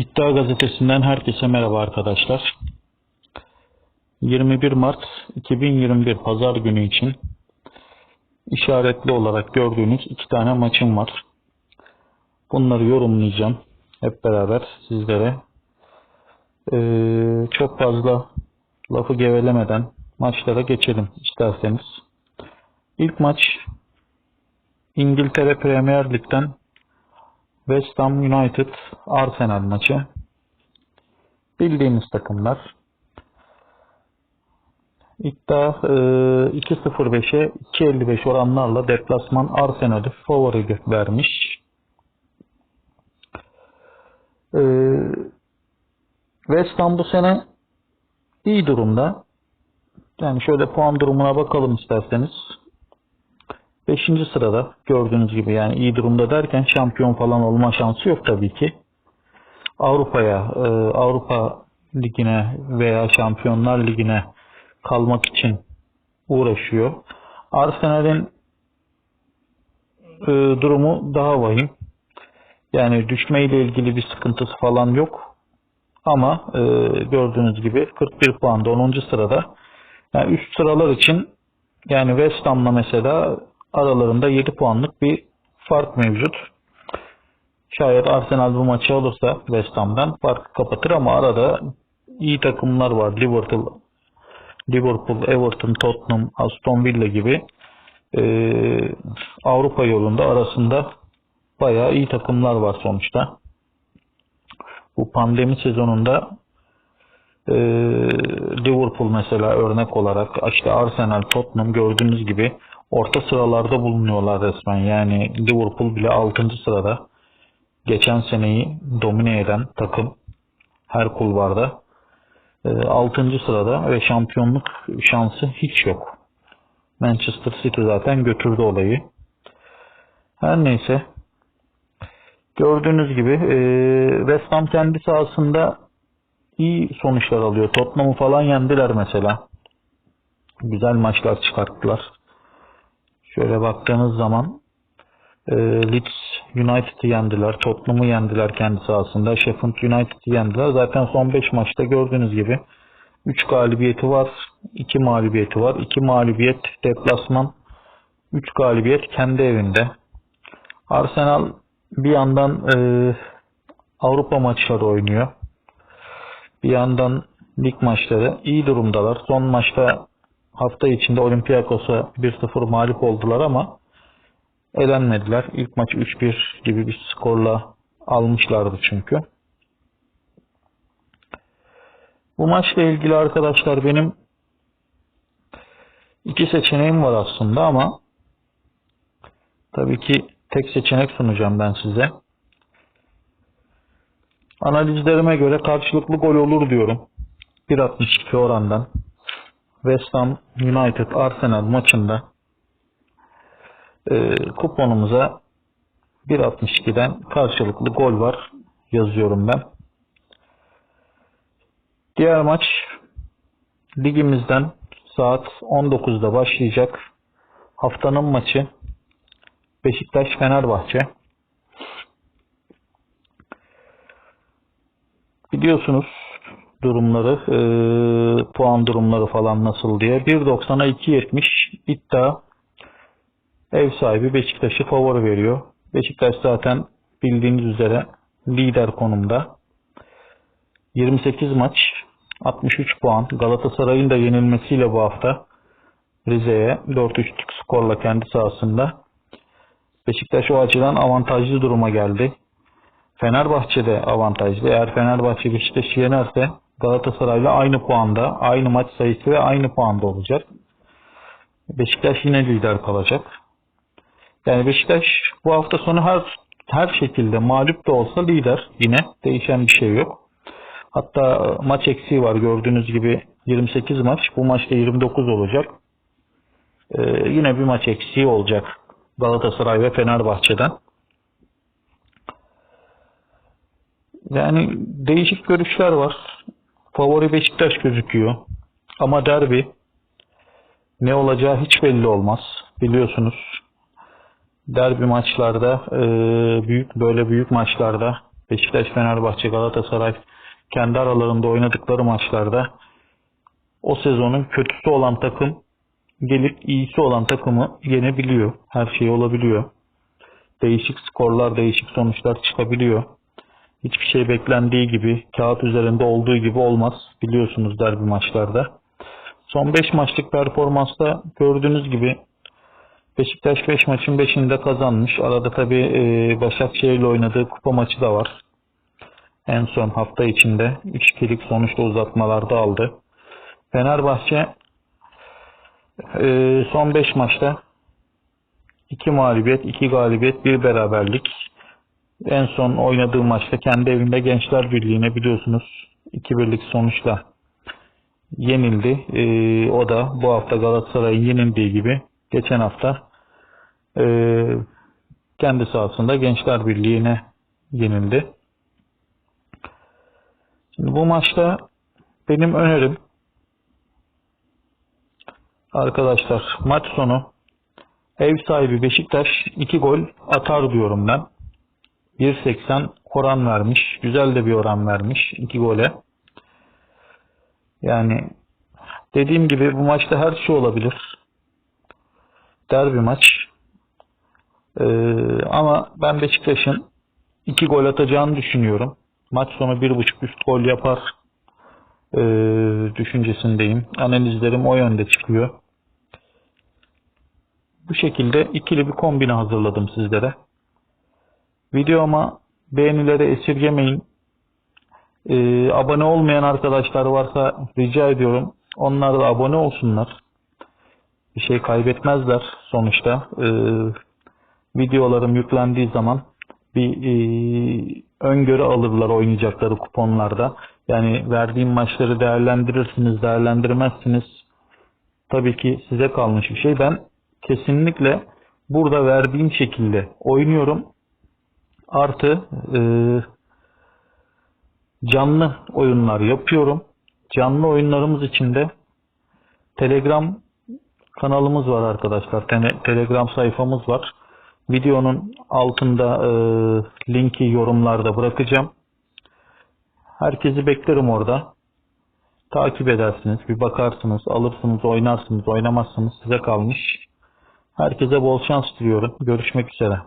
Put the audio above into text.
İddia Gazetesi'nden herkese merhaba arkadaşlar. 21 Mart 2021 Pazar günü için işaretli olarak gördüğünüz iki tane maçım var. Bunları yorumlayacağım hep beraber sizlere. Ee, çok fazla lafı gevelemeden maçlara geçelim isterseniz. İlk maç İngiltere Premier Lig'den West Ham United Arsenal maçı. Bildiğiniz takımlar. İddia e, 2.05'e 2.55 oranlarla deplasman Arsenal'i favori vermiş. E, West Ham bu sene iyi durumda. Yani şöyle puan durumuna bakalım isterseniz. 5. sırada gördüğünüz gibi yani iyi durumda derken şampiyon falan olma şansı yok tabii ki. Avrupa'ya, e, Avrupa Ligi'ne veya Şampiyonlar Ligi'ne kalmak için uğraşıyor. Arsenal'in e, durumu daha vahim. Yani düşmeyle ilgili bir sıkıntısı falan yok. Ama e, gördüğünüz gibi 41 puanda 10. sırada. Yani üst sıralar için yani West Ham'la mesela aralarında 7 puanlık bir fark mevcut. Şayet Arsenal bu maçı alırsa West Ham'dan farkı kapatır ama arada iyi takımlar var. Liverpool, Liverpool, Everton, Tottenham, Aston Villa gibi e, Avrupa yolunda arasında bayağı iyi takımlar var sonuçta. Bu pandemi sezonunda e, Liverpool mesela örnek olarak işte Arsenal, Tottenham gördüğünüz gibi orta sıralarda bulunuyorlar resmen. Yani Liverpool bile 6. sırada. Geçen seneyi domine eden takım her kulvarda. 6. sırada ve şampiyonluk şansı hiç yok. Manchester City zaten götürdü olayı. Her neyse. Gördüğünüz gibi West Ham kendi sahasında iyi sonuçlar alıyor. Tottenham'ı falan yendiler mesela. Güzel maçlar çıkarttılar. Şöyle baktığınız zaman e, Leeds United'ı yendiler. Tottenham'ı yendiler kendi sahasında. Sheffield United'ı yendiler. Zaten son 5 maçta gördüğünüz gibi 3 galibiyeti var. 2 mağlubiyeti var. 2 mağlubiyet deplasman. 3 galibiyet kendi evinde. Arsenal bir yandan e, Avrupa maçları oynuyor. Bir yandan lig maçları iyi durumdalar. Son maçta hafta içinde Olympiakos'a 1-0 mağlup oldular ama elenmediler. İlk maçı 3-1 gibi bir skorla almışlardı çünkü. Bu maçla ilgili arkadaşlar benim iki seçeneğim var aslında ama tabii ki tek seçenek sunacağım ben size. Analizlerime göre karşılıklı gol olur diyorum. 1.62 orandan. West Ham United Arsenal maçında e, kuponumuza 1.62'den karşılıklı gol var yazıyorum ben. Diğer maç ligimizden saat 19'da başlayacak. Haftanın maçı Beşiktaş Fenerbahçe. Biliyorsunuz durumları, e, puan durumları falan nasıl diye. 1.90'a 2.70 iddia ev sahibi Beşiktaş'ı favori veriyor. Beşiktaş zaten bildiğiniz üzere lider konumda. 28 maç, 63 puan. Galatasaray'ın da yenilmesiyle bu hafta Rize'ye 4-3'lük skorla kendi sahasında. Beşiktaş o açıdan avantajlı duruma geldi. Fenerbahçe de avantajlı. Eğer Fenerbahçe Beşiktaş'ı yenerse Galatasaray'la aynı puanda, aynı maç sayısı ve aynı puanda olacak. Beşiktaş yine lider kalacak. Yani Beşiktaş bu hafta sonu her her şekilde mağlup da olsa lider yine değişen bir şey yok. Hatta maç eksiği var gördüğünüz gibi 28 maç. Bu maçta 29 olacak. Ee, yine bir maç eksiği olacak Galatasaray ve Fenerbahçe'den. Yani değişik görüşler var. Favori Beşiktaş gözüküyor. Ama derbi ne olacağı hiç belli olmaz. Biliyorsunuz derbi maçlarda e, büyük böyle büyük maçlarda Beşiktaş, Fenerbahçe, Galatasaray kendi aralarında oynadıkları maçlarda o sezonun kötüsü olan takım gelip iyisi olan takımı yenebiliyor. Her şey olabiliyor. Değişik skorlar, değişik sonuçlar çıkabiliyor. Hiçbir şey beklendiği gibi, kağıt üzerinde olduğu gibi olmaz. Biliyorsunuz derbi maçlarda. Son 5 maçlık performansta gördüğünüz gibi Beşiktaş 5 maçın 5'inde kazanmış. Arada tabi Başakşehir'le oynadığı kupa maçı da var. En son hafta içinde 3-2'lik sonuçta uzatmalarda aldı. Fenerbahçe e, son 5 maçta 2 mağlubiyet, 2 galibiyet, 1 beraberlik. En son oynadığı maçta kendi evinde Gençler Birliği'ne biliyorsunuz 2-1'lik sonuçla yenildi. E, o da bu hafta Galatasaray'ın yenildiği gibi geçen hafta e, kendi sahasında Gençler Birliği'ne yenildi. Şimdi bu maçta benim önerim arkadaşlar maç sonu ev sahibi Beşiktaş 2 gol atar diyorum ben. 1.80 oran vermiş. Güzel de bir oran vermiş 2 gole. Yani dediğim gibi bu maçta her şey olabilir. Derbi maç. Ee, ama ben Beşiktaş'ın 2 gol atacağını düşünüyorum. Maç sonu 1.5 üst gol yapar ee, düşüncesindeyim. Analizlerim o yönde çıkıyor. Bu şekilde ikili bir kombine hazırladım sizlere. Videoma beğenileri esirgemeyin. Ee, abone olmayan arkadaşlar varsa rica ediyorum. Onlar da abone olsunlar. Bir şey kaybetmezler sonuçta. Ee, videolarım yüklendiği zaman bir e, öngörü alırlar oynayacakları kuponlarda. Yani verdiğim maçları değerlendirirsiniz, değerlendirmezsiniz. Tabii ki size kalmış bir şey. Ben kesinlikle burada verdiğim şekilde oynuyorum. Artı e, canlı oyunlar yapıyorum. Canlı oyunlarımız için de Telegram kanalımız var arkadaşlar. Tele- Telegram sayfamız var. Videonun altında e, linki yorumlarda bırakacağım. Herkesi beklerim orada. Takip edersiniz, bir bakarsınız, alırsınız, oynarsınız, oynamazsınız size kalmış. Herkese bol şans diliyorum. Görüşmek üzere.